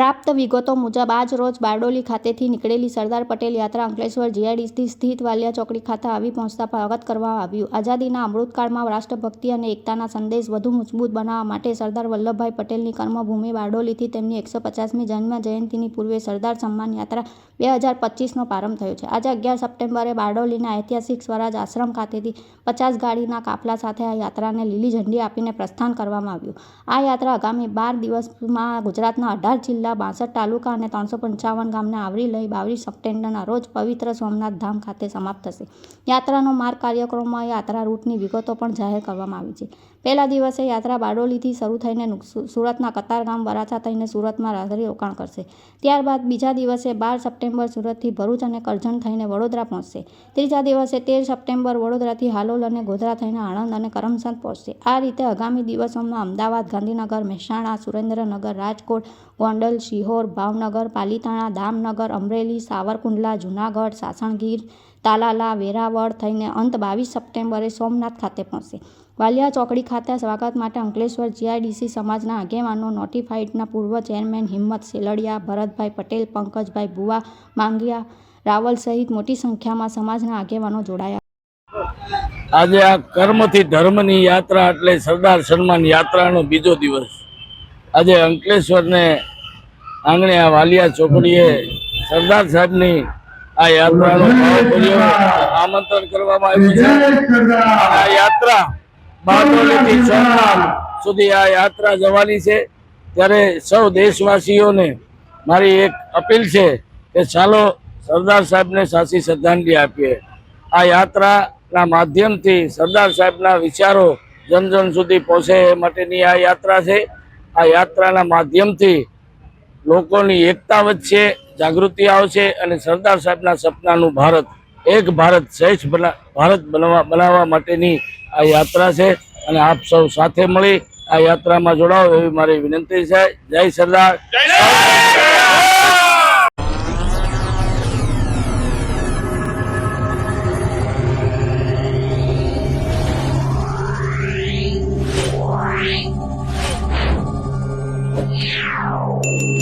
પ્રાપ્ત વિગતો મુજબ, આજ રોજ બારડોલી ખાતેથી નીકળેલી સરદાર પટેલ યાત્રા અંકલેશ્વર જીઆઈડીસી સ્થિત વાલિયા ચોકડી ખાતે આવી પહોંચતા સ્વાગત કરવામાં આવ્યું. આઝાદીના અમૃતકાળમાં રાષ્ટ્રભક્તિ અને એકતાના સંદેશ વધુ મજબૂત બનાવવા માટે સરદાર વલ્લભભાઈ પટેલની કર્મભૂમિ બારડોલીથી તેમની એકસો પચાસમી જન્મ જયંતિની પૂર્વે સરદાર સન્માન યાત્રા બે હજાર પચીસનો પ્રારંભ થયો છે. આજે અગિયાર સપ્ટેમ્બરે બારડોલીના ઐતિહાસિક સ્વરાજ આશ્રમ ખાતેથી પચાસ ગાડીના કાફલા સાથે આ યાત્રાને લીલી ઝંડી આપીને પ્રસ્થાન કરવામાં આવ્યું. આ યાત્રા આગામી બાર દિવસમાં ગુજરાતના અઢાર જિલ્લા બાસઠ તાલુકા અને ત્રણસો પંચાવન ગામને આવરી લઈ બાવીસ સપ્ટેમ્બરના રોજ પવિત્ર સોમનાથ ધામ ખાતે સમાપ્ત થશે. યાત્રાનો માર્ગ કાર્યક્રમમાં યાત્રા રૂટની વિગતો પણ જાહેર કરવામાં આવી છે. પહેલા દિવસે યાત્રા બારડોલીથી શરૂ થઈને સુરતના કતારગામ વરાછા થઈને સુરતમાં રાત્રિ રોકાણ કરશે. ત્યારબાદ બીજા દિવસે બાર સપ્ટેમ્બર સુરતથી ભરૂચ અને કરજણ થઈને વડોદરા પહોંચશે. ત્રીજા દિવસે તેર સપ્ટેમ્બર વડોદરાથી હાલોલ અને ગોધરા થઈને આણંદ અને કરમસદ પહોંચશે. આ રીતે આગામી દિવસોમાં અમદાવાદ, ગાંધીનગર, મહેસાણા, સુરેન્દ્રનગર, રાજકોટ, ગોંડલ શિહોર, ભાવનગર, પાલીતાણા, દામનગર, અમરેલી, સાવરકુંડલા, જૂનાગઢ, સાસણગીર, તાલાલા, વેરાવળ થઈને અંત બાવીસ સપ્ટેમ્બરે સોમનાથ ખાતે પહોંચશે. વાલિયા ચોકડી ખાતે સ્વાગત માટે અંકલેશ્વર જીઆઈડીસી સમાજના આગેવાનો નોટિફાઈડના પૂર્વ ચેરમેન હિંમત સેલડિયા, ભરતભાઈ પટેલ, પંકજભાઈ ભુવા, માંગિયા રાવલ સહિત મોટી સંખ્યામાં સમાજના આગેવાનો જોડાયા. આજે આ કર્મથી ધર્મની યાત્રા એટલે સરદાર સન્માન યાત્રાનો બીજો દિવસ. આજે અંકલેશ્વરને આંગણે આ વાલિયા ચોકડીએ સરદાર સાહેબની આ યાત્રાનું આમંત્રણ કરવામાં આવ્યું છે. આ યાત્રા બારડોલીથી સોમનાથ સુધી આ યાત્રા જવાની છે. ત્યારે સૌ દેશવાસીઓને મારી એક અપીલ છે કે ચાલો સરદાર સાહેબને સાચી શ્રદ્ધાંજલિ આપીએ. આ યાત્રાના માધ્યમથી સરદાર સાહેબના વિચારો જન જન સુધી પહોંચે એ માટેની આ યાત્રા છે. આ યાત્રાના માધ્યમથી લોકોની એકતા વધશે, જાગૃતિ આવશે અને સરદાર સાહેબના સપનાનું ભારત, એક ભારત શ્રેષ્ઠ બના, ભારત બનાવવા બનાવવા માટેની આ યાત્રા છે અને આપ સૌ સાથે મળી આ યાત્રામાં જોડાવો એવી મારી વિનંતી છે જય સરદાર Meow.